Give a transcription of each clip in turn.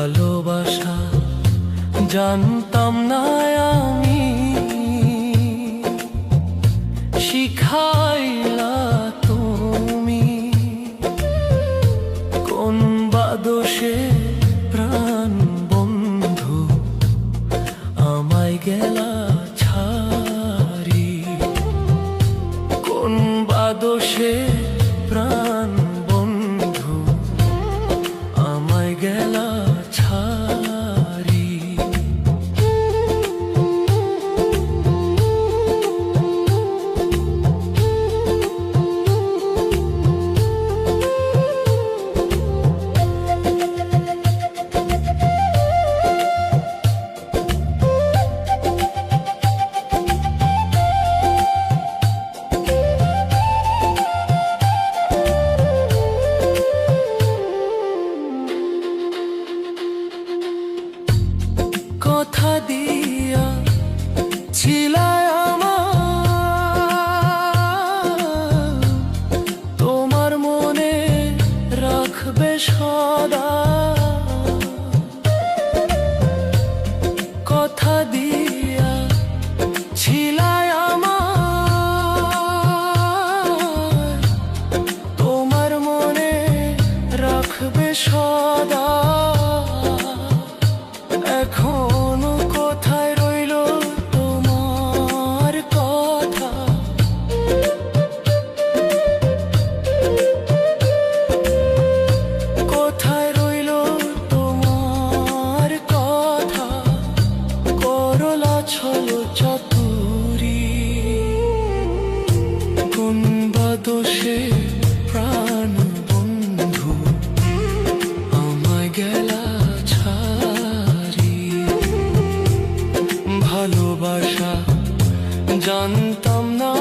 ভালোবাসা জানতাম না কথা দিয়া ছিলায় আমার। তোমার মনে রাখবে সদা কোন বা প্রাণ বন্ধু আমায় গেলা ছাড়ি। ভালোবাসা জানতাম না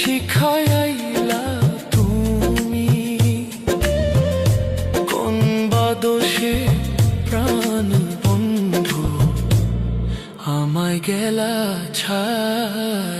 শিখাইলা তুমি। কোন প্রাণ গেলা ছাড়ি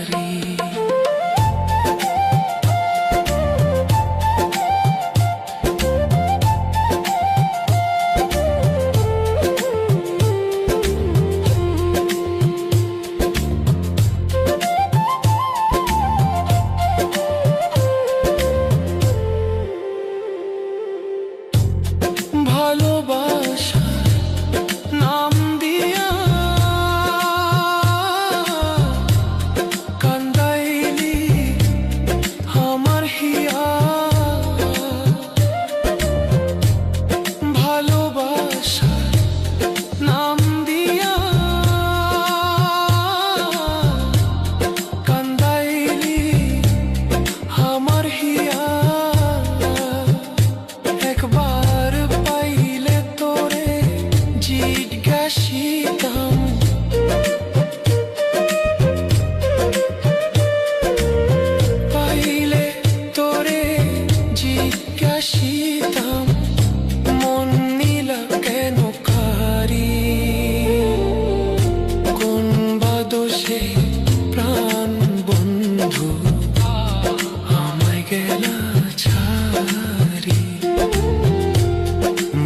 গেলা ছাড়ি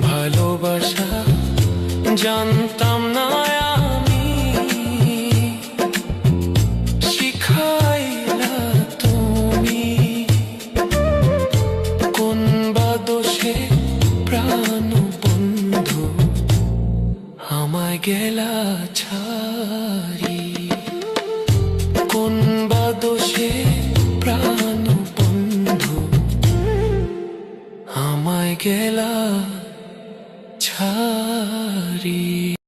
ভালোবাসা জানতাম না আমি। শিখাইলা তুমি। কোন বা দোষে প্রাণ গেলা দোষে